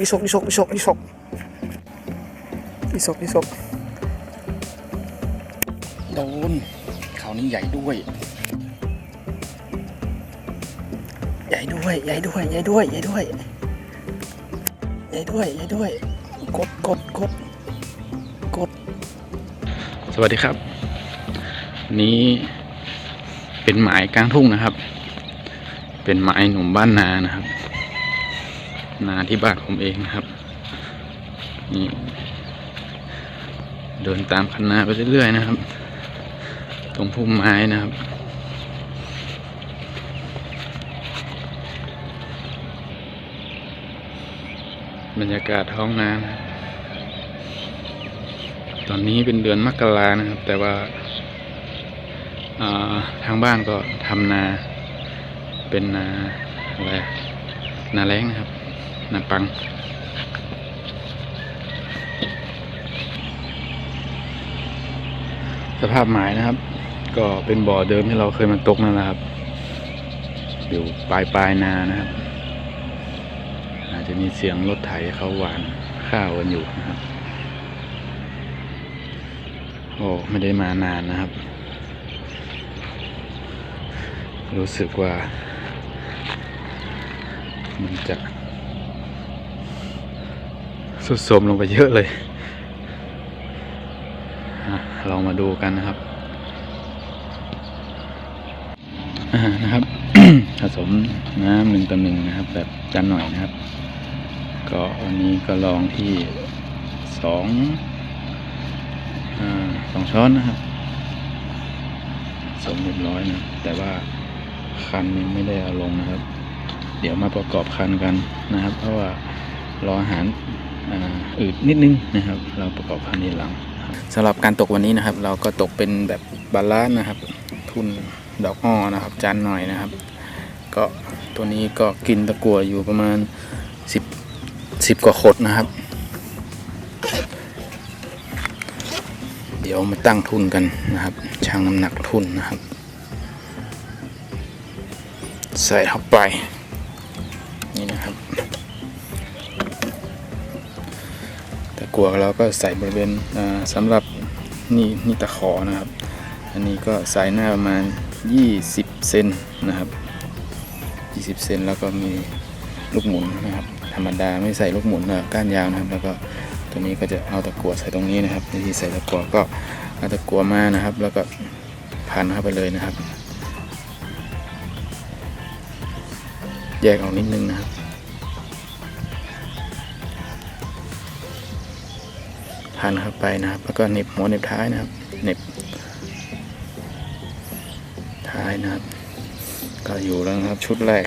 อีศกอีศกอีศกอีศกอีศกอีศกอีศกโดนเขาวนี้ใหญ่ด้วย ใหญ่ด้วย ใหญ่ด้วย ใหญ่ด้วย ใหญ่ด้วย ใหญ่ด้วย ใหญ่ด้วย กดกดกดกด สวัสดีครับวันนี้เป็นหมายกลางทุ่งนะครับ เป็นหมายหนุ่มบ้านนานะครับ นาที่บ้านผมเองนะครับ นี่ เดินตามคันนาไปเรื่อยๆนะครับ ตรงพุ่มไม้นะครับบรรยากาศท้องนานะตอนนี้เป็นเดือนมกรานะครับ แต่ว่าาทางบ้านก็ทำนา เป็นนาอะไรนาแรงนะครับ นปังสภาพหมายนะครับ ก็เป็นบ่อเดิมที่เราเคยมาตกนั่นแหละครับ อยู่ปลายปลายนานะครับ อาจจะมีเสียงรถไถเขาหวานข้าวกันอยู่นะครับโอ้ไม่ได้มานานนะครับ รู้สึกว่า มันจะ สุดโทมลงไปเยอะเลยอะลองมาดูกันนะครับนะครับผสมน้ำหนึ่งต่อหนึ่งนะครับ แบบจานหน่อยนะครับ ก็วันนี้ก็ลองที่สองอสองช้อนนะครับสมเรียบร้อยนะ แต่ว่าคันยังไม่ได้เอาลงนะครับ เดี๋ยวมาประกอบคันกันนะครับ เพราะว่ารออาหาร อืดนิดนึงนะครับ เราประกอบคันนี้หลังสำหรับการตกวันนี้นะครับ เราก็ตกเป็นแบบบาลานซ์นะครับ ทุนดอกอ้อนะครับจานหน่อยนะครับ ก็ตัวนี้ก็กินตะกั่วอยู่ประมาณสิบสิบกว่าขดนะครับ เดี๋ยวมาตั้งทุนกันนะครับชั่งน้ำหนักทุนนะครับ ใส่เข้าไปนี่นะครับัวเราก็ใส่บริเวณอ่าสำหรับนี่นี่ตะขอนะครับ อันนี้ก็ใส่หน้าประมาณ 20 เซนนะครับ 20 เซนแล้วก็มีลูกหมุนนะครับ ธรรมดาไม่ใส่ลูกหมุนนะก้านยาวนะครับ แล้วก็ตัวนี้ก็จะเอาตะกั่วใส่ตรงนี้นะครับวิธีใส่ตะกั่วก็เอาตะกั่วมานะครับ แล้วก็พันเข้าไปเลยนะครับ แยกออกนิดนึงนะครับ พันเข้าไปนะครับแล้วก็เหน็บหัวเหน็บท้ายนะครับเหน็บท้ายนะครับ ก็อยู่แล้วครับชุดแรก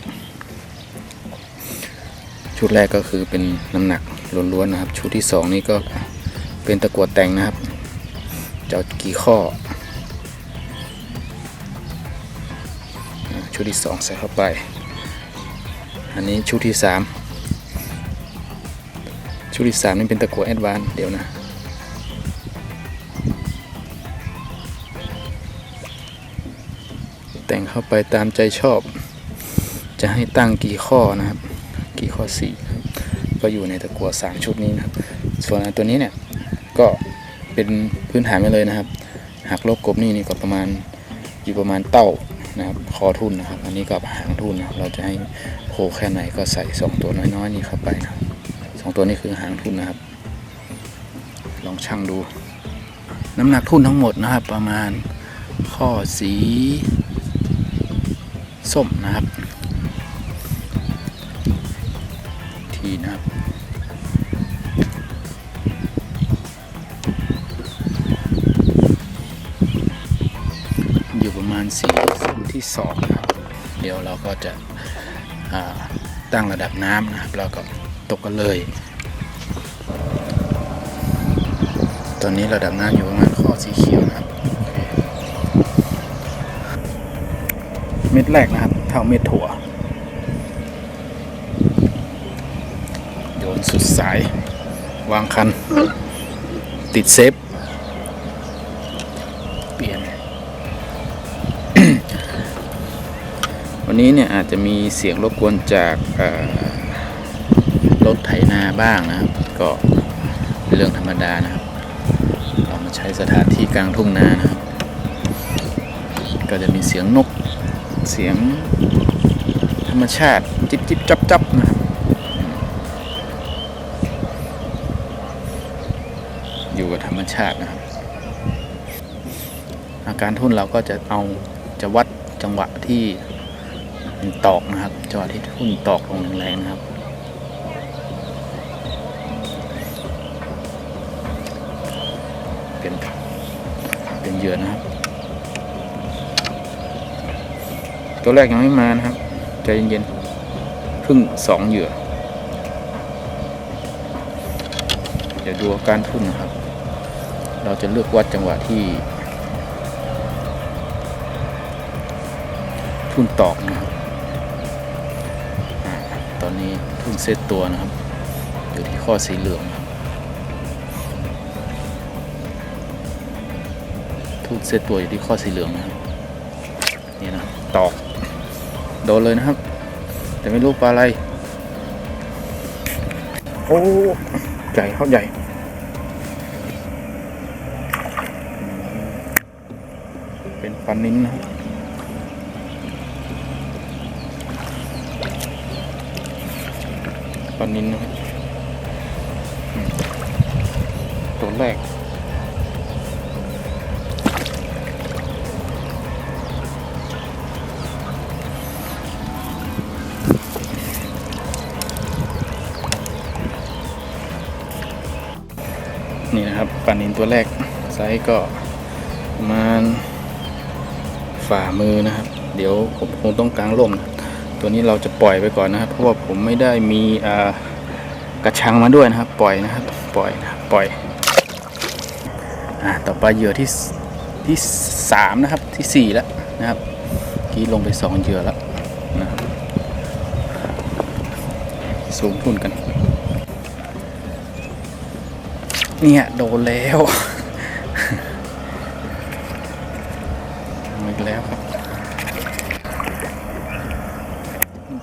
ชุดแรกก็คือเป็นน้ำหนักล้วนๆนะครับ ชุดที่สองนี่ก็เป็นตะกั่วแต่งนะครับจะเอากี่ข้อ ชุดที่สองใส่เข้าไป อันนี้ชุดที่สามชุดที่สามนี่เป็นตะกั่วแอดวานเดี๋ยวนะ แต่งเข้าไปตามใจชอบ จะให้ตั้งกี่ข้อนะครับ กี่ข้อสี่ครับก็อยู่ในตะกั่วสามชุดนี้นะครับ ส่วนตัวนี้เนี่ยก็เป็นพื้นฐานไปเลยนะครับหักลบกบนี่นี่ก็ประมาณอยู่ประมาณเต้านะครับคอทุนนะครับ อันนี้กับหางทุนนะครับเราจะให้โผล่แค่ไหนก็ใส่สองตัวน้อยๆนี่เข้าไปนะครับสองตัวนี้คือหางทุนนะครับ ลองชั่งดู น้ำหนักทุนทั้งหมดนะครับ ประมาณข้อสี ส้มนะครับ ทีนะครับ อยู่ประมาณ4เซนที่2นะครับ เดี๋ยวเราก็จะตั้งระดับน้ำนะครับแล้วก็ตกกันเลย ตอนนี้ระดับน้ำอยู่ประมาณข้อสีเขียวนะครับโอเค เม็ดแรกนะครับ เท่าเม็ดถั่ว โยนสุดสาย วางคัน ติดเซฟ เปลี่ยน วันนี้เนี่ยอาจจะมีเสียงรบกวนจากรถไถนาบ้างนะครับ ก็เป็นเรื่องธรรมดานะครับ เรามาใช้สถานที่กลางทุ่งนานะครับ ก็จะมีเสียงนก เสียงธรรมชาติ จิบจิบจับจับนะครับอยู่กับธรรมชาตินะครับ อาการทุ่นเราก็จะเอาจะวัดจังหวะที่ตอกนะครับ จังหวะที่ทุ่นตอกลงแรงๆนะครับเป็นเป็นเยื่อนะครับ ตัวแรกยังไม่มานะครับ ใจเย็นๆเพิ่งสองเหยื่อ เดี๋ยวดูอาการทุ่นนะครับ เราจะเลือกวัดจังหวะที่ทุ่นตอกนะครับ ตอนนี้ทุ่นเซตตัวนะครับ อยู่ที่ข้อสีเหลืองครับทุ่นเซตตัวอยู่ที่ข้อสีเหลืองนะครับ นี่นะตอก โดนเลยนะครับ แต่ไม่รู้ปลาอะไร โอ้ใหญ่เขาใหญ่ เป็นปลานิ้นนะปลานิ้นนะตัวแรก ปลานินตัวแรกไซส์ก็ประมาณฝ่ามือนะครับ เดี๋ยวผมคงต้องกางร่มนะตัวนี้เราจะปล่อยไปก่อนนะครับ เพราะว่าผมไม่ได้มีกระชังมาด้วยนะครับ ปล่อยนะครับ ปล่อยนะครับปล่อยอ่าต่อไปเหยื่อที่ที่สามนะครับที่สี่แล้วนะครับกี้ลงไปสองเหยื่อแล้วนะครับสูงทุนกัน เนี่ย โดนแล้วอาอีกแล้วครับ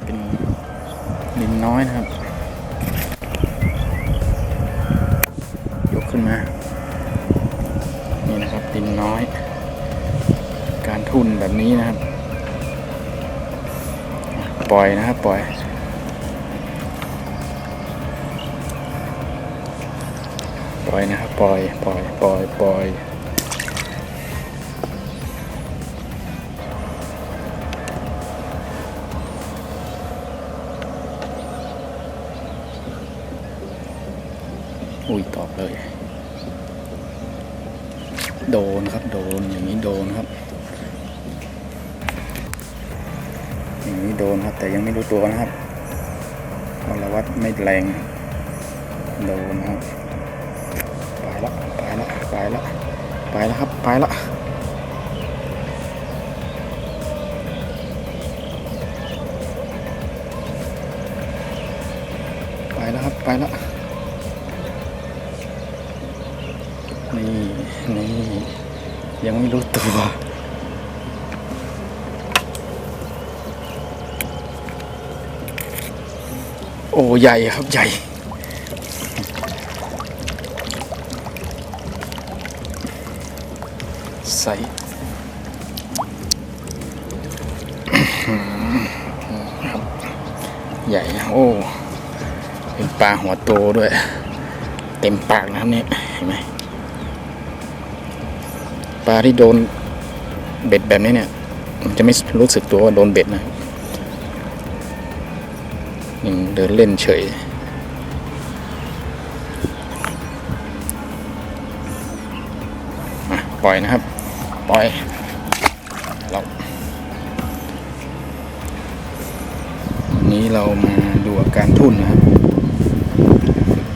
เป็นลินน้อยนะครับ ยกขึ้นมา นี่นะครับลินน้อย การทุนแบบนี้นะครับ ปล่อยนะครับ ปล่อย ล่อยนะครับปล่อยปล่อยปล่อยปล่อยอุ้ยตอบเลย โดนครับโดนอย่างนี้โดนครับ อย่างนี้โดนครับ แต่ยังไม่รู้ตัวนะครับพลวัตไม่แรง โดนครับ ไปละไปละไปละไปละครับไปละไปแล้วครับไปละนี่นี่ยังไม่รู้ตัวโอ้ใหญ่ครับใหญ่ ญ่โอ้เป็นปลาหัวโตด้วย เต็มปากนะครับเนี่ยเห็นไหมปลาที่โดนเบ็ดแบบนี้เนี่ย มันจะไม่รู้สึกตัวว่าโดนเบ็ดนะยังเดินเล่นเฉยปล่อยนะครับ ปล่อย นี้เรามาดูอาการทุ่นนะครับ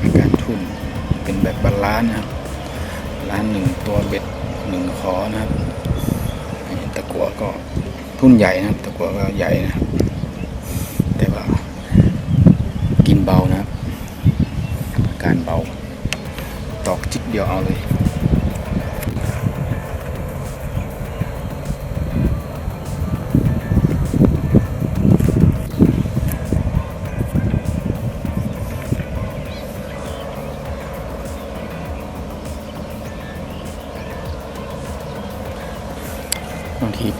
อาการทุ่นเป็นแบบบาลานนะครับบาลานหนึ่งตัวเบ็ดหนึ่งคอนะครับตะกัวก็ทุ่นใหญ่นะครับ ตะกัวก็ใหญ่นะครับ แต่ว่ากินเบานะครับอาการเบา ตอกจิกเดียวเอาเลย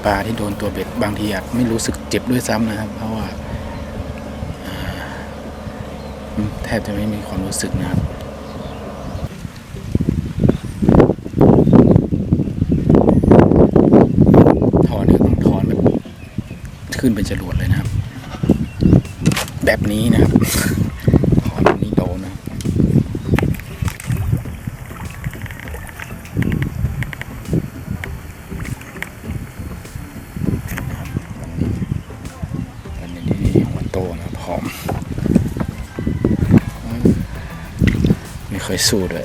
ปลาที่โดนตัวเบ็ดบางทีอาจไม่รู้สึกเจ็บด้วยซ้ำนะครับ เพราะว่าแทบจะไม่มีความรู้สึกนะครับถอนี่ต้องถอนแบบขึ้นเป็นจรวดเลยนะครับ แบบนี้นะครับ ถอนแบบนี้โดนนะครับ อันนี้ที่หัว โตนะผอม ไม่เคยสู้ด้วย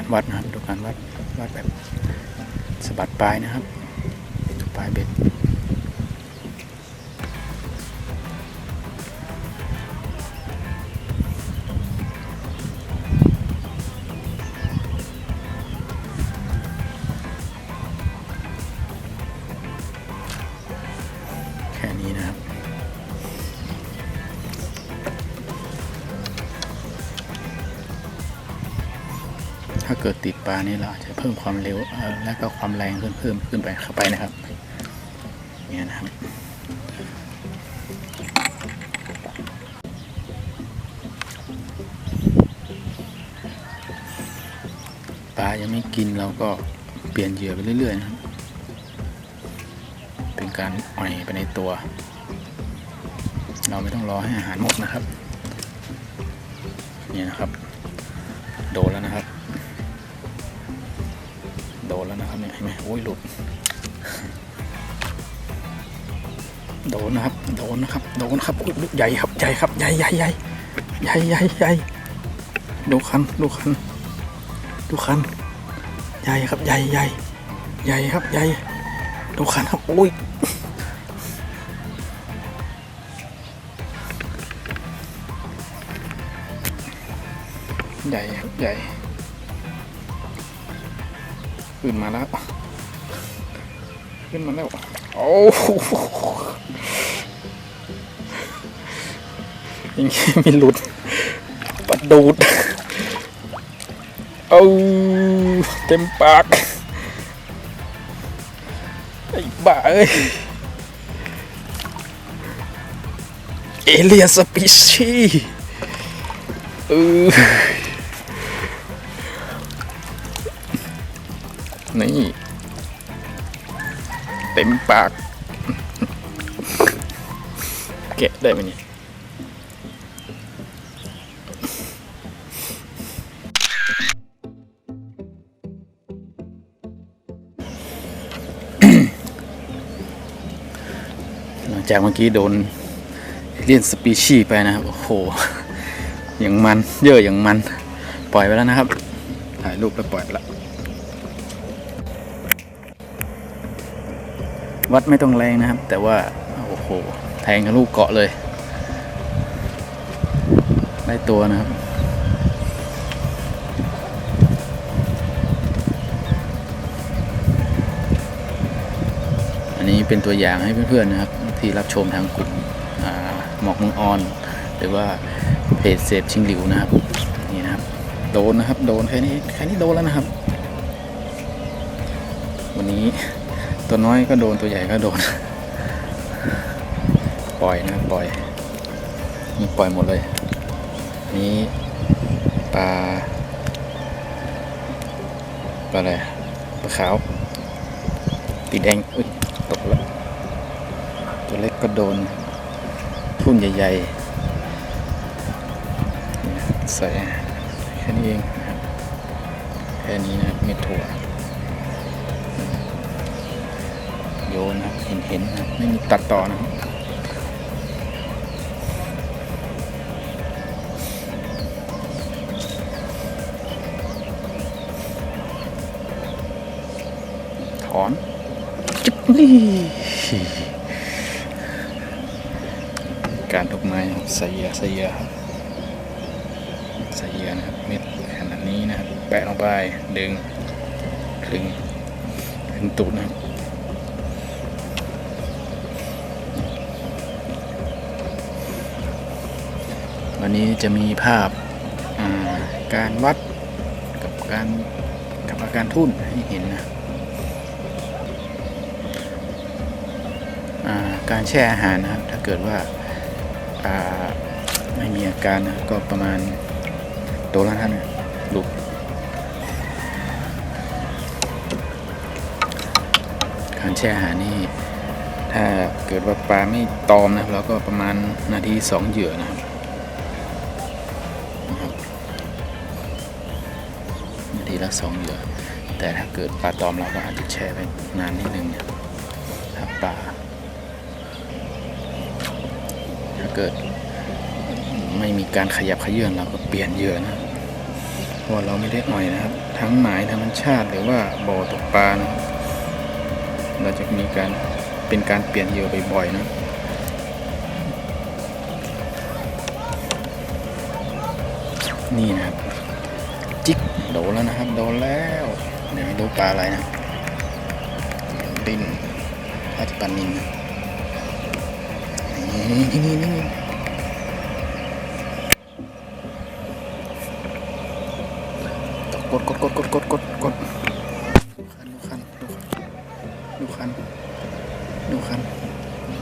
การวัดนะครับดูการวัดวัดแบบสะบัดปลายนะครับปลายเบ็ด ปลานี่เราอาจจะเพิ่มความเร็วและก็ความแรงเพิ่มเพิ่มขึ้นไปเข้าไปนะครับเนี่ยนะครับปลายังไม่กินเราก็เปลี่ยนเหยื่อไปเรื่อยๆนะครับเป็นการอ่อยไปในตัว เราไม่ต้องรอให้อาหารหมดนะครับ นี่นะครับ โดนแล้วนะครับ นแล้วนะครับเนี่ยเห็นไหมโอ้ยหลุด โดนนะครับ โดนนะครับ โดนนะครับอุ๊ยใหญ่ครับใหญ่ครับใหญ่ใหญ่ใหญ่ใหญ่ใหญ่ใหญ่ดูคันดูคันดูคันใหญ่ครับใหญ่ใหญ่ใหญ่ครับใหญ่ดูคันครับโอ้ยใหญ่ครับใหญ่ ขึ้นมาแล้ว ขึ้นมาแล้ว โอ้โหยังงี้มีหลุดปัดดูดเอาเต็มปาก ไอ้บ้าเอ้ย เอเลียสปีชีเออ ปากแกะได้ไหมเนี่ยหลังจากเมื่อกี้โดนเลียนสปีชีไปนะครับ โอ้โห อย่างมัน เยอะอย่างมัน ปล่อยไปแล้วนะครับ ถ่ายรูปแล้วปล่อยไปแล้ว วัดไม่ต้องแรงนะครับ แต่ว่า โอ้โห แทงกับลูกเกาะเลย ได้ตัวนะครับอันนี้เป็นตัวอย่างให้เพื่อนๆนะครับ ที่รับชมทางกลุ่มอ่าหมอกมืองออน หรือว่าเพจเซฟชิงหลิวนะครับนี่นะครับ โดนนะครับ โดนแค่นี้แค่นี้โดนแล้วนะครับ วันนี้ ตัวน้อยก็โดนตัวใหญ่ก็โดน ปล่อยนะปล่อยนี่ปล่อยหมดเลย นี้ปลาปลาอะไรปลาขาวตีแดงอุ้ยตกแล้วตัวเล็กก็โดนทุ่นใหญ่ๆใส่แค่นี้เองแค่นี้นะไม่ถั่ว โยนะเห็นเห็นนะไม่มีตัดต่อนะถอนจิ๊บนี่การตกไม้ครับใส่เยื่อใส่เยอครับใส่เหยื่อนะครับเม็ดขนาดนี้นะครับแปะลงไปดึงคลึงคลึงตูดนะครับ วันนี้จะมีภาพาการวัดกับการกับอาการทุ่นให้เห็นนะาการแช่อาหารนะครับ ถ้าเกิดว่าาไม่มีอาการนะก็ประมาณตัวละท่านลูกการแช่อาหารนี่ถ้าเกิดว่าปลาไม่ตอมนะเราก็ประมาณนาทีสองเหยื่อนะครับ ทีละสองเหยื่อแต่ถ้าเกิดปลาตอมเราก็อาจจะแช่ไปนานนิดนึงนะครับปลาถ้าเกิดไม่มีการขยับขยื่นเราก็เปลี่ยนเหยื่อนะเพราะว่าเราไม่ได้อ่อยนะครับ ทั้งหมายธรรมชาติหรือว่าบ่อตกปลานะเราจะมีการเป็นการเปลี่ยนเหยื่อบ่อยๆนะนี่นะ รู้ปลาอะไรนะดินอาจจะปลานินนะนี่นี่นี่กดกดกดกดกดกดกดดูคันดูคันดูคันดูคัน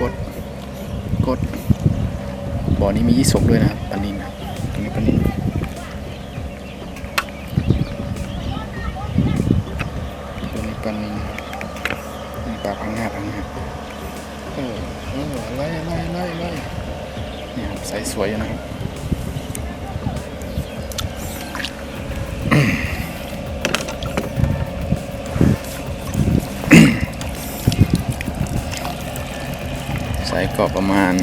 กด กด บ่อนี้มียี่สกด้วยนะปลานินครับตรงนี้ปลานิน ตัวนี้เป็นปลาพังงาพังงาเออเออไล่ไล่ไล่ไล่เนี่ยครับใสสวยอยู่นะครับใส่ก็ประมาณ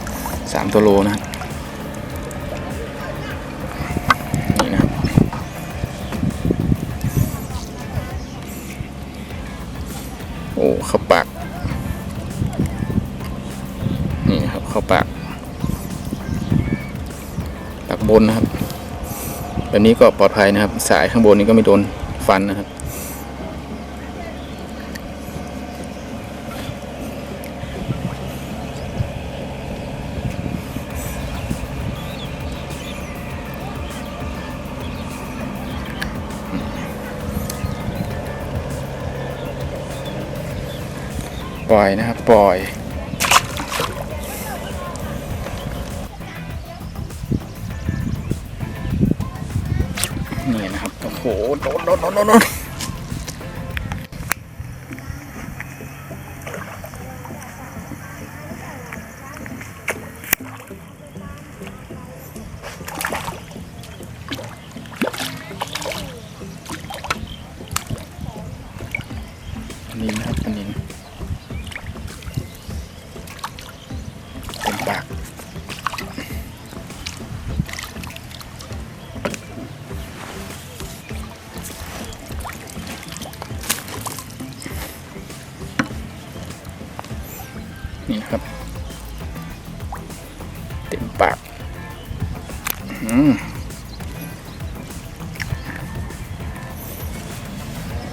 3 ตัวโลนะครับนี่นะโอ้เข้าปาก นี่ครับ เข้าปาก บนนะครับ แบบนี้ก็ปลอดภัยนะครับ สายข้างบนนี้ก็ไม่โดนฟันนะครับ ปล่อยนะครับ ปล่อย โหโดนโดนโดนโดน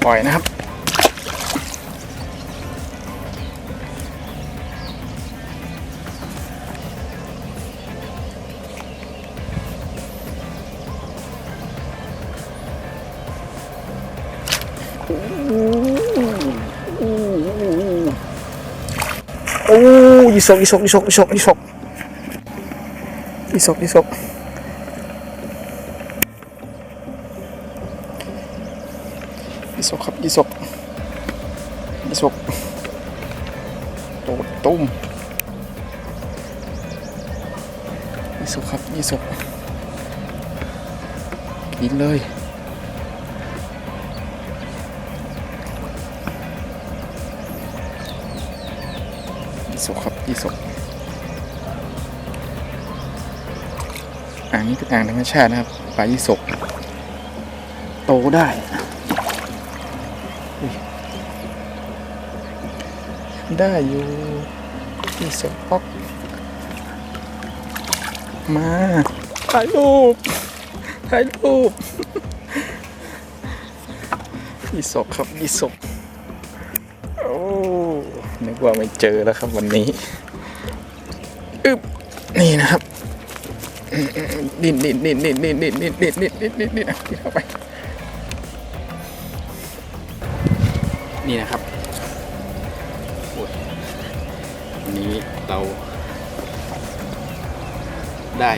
ปล่อยนะครับ โอ้ยศกอีศกอีศกอีศกอีศกอีศกอีศก อีศกครับอีศกอีศกโตตุ้มอีศกครับอีศกกินเลยอีศกครับอีศกอ่างนี้เป็นอ่างธรรมชาตินะครับปลายี่สกโตได้อุ้ย ได้อยู่ที่สปอกมาถ่ายรูปถ่ายรูปยี่สกครับยี่สกโอ้นึกว่าไม่เจอแล้วครับวันนี้อึบนี่นะครับอืมอืมดิ้นดิ้นดิ้นดิ้นดิ้นดิ้นดิ้นดิ้นดิ้นดิ้นดิ้นดิ้นอะกินเข้าไปนี่นะครับ เราได้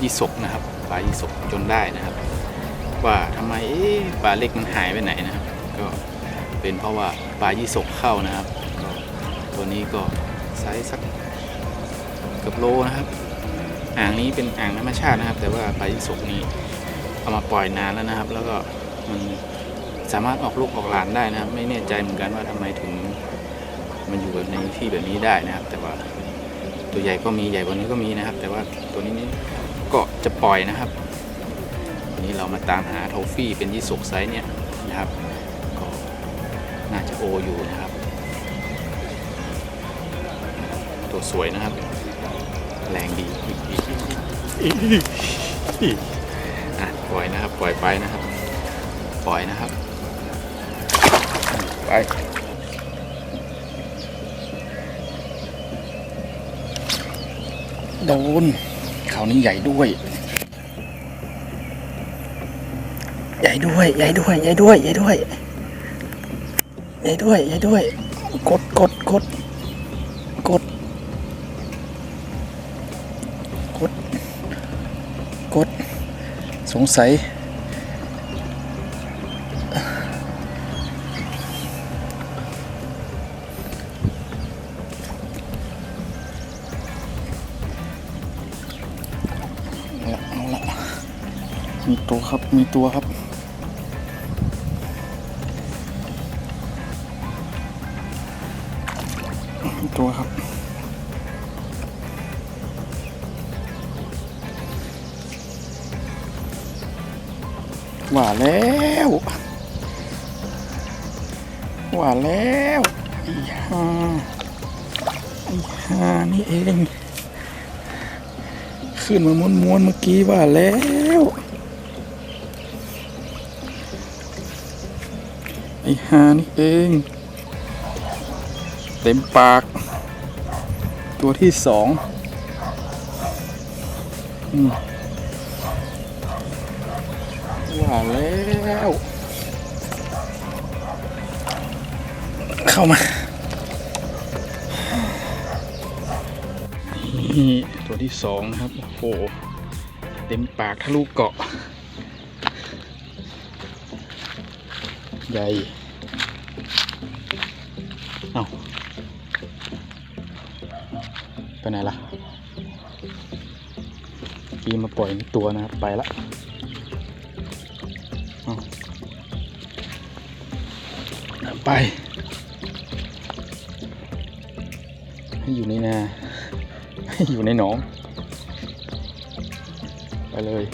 ยี่สกนะครับปลายี่สกจนได้นะครับ ว่าทำไมปลาเล็กมันหายไปไหนนะครับ ก็เป็นเพราะว่าปลายี่สกเข้านะครับตัวนี้ก็ไซส์สักเกือบโลนะครับอ่างนี้เป็นอ่างธรรมชาตินะครับ แต่ว่าปลายี่สกนี้เอามาปล่อยนานแล้วนะครับ แล้วก็มันสามารถออกลูกออกหลานได้นะครับ ไม่แน่ใจเหมือนกันว่าทำไมถึง มันอยู่ในที่แบบนี้ได้นะครับ แต่ว่าตัวใหญ่ก็มีใหญ่กว่านี้ก็มีนะครับ แต่ว่าตัวนี้นี่ก็จะปล่อยนะครับนนี้เรามาตามหาโทฟี่เป็นยี่สกไซส์เนี่ยนะครับ ก็น่าจะโออยู่นะครับ ตัวสวยนะครับ แรงดีอะปล่อยนะครับ ปล่อยไปนะครับ ปล่อยนะครับ ไป โดนคราวนี้ใหญ่ด้วย ใหญ่ด้วย ใหญ่ด้วย ใหญ่ด้วย ใหญ่ด้วย ใหญ่ด้วย ใหญ่ด้วย กดกดกดกดกด กด สงสัย มีตัวครับ มีตัวครับมีตัวครับ ว่าแล้ว ว่าแล้วอ้ห่าอ้ห่านี่เอง ขึ้นมาม้วนๆเมื่อกี้ว่าแล้ว ไอ้ฮานี่เอง เต็มปาก ตัวที่สองว่าแล้ว เข้ามา นี่ ตัวที่สองครับ โอ้โห เต็มปากทะลุเกาะ ใหญ่เอาไปไหนล่ะกีมาปล่อยตัวนะครับ ไปละเอาไป ให้อยู่ในนาให้อยู่ในหนอง ไปเลย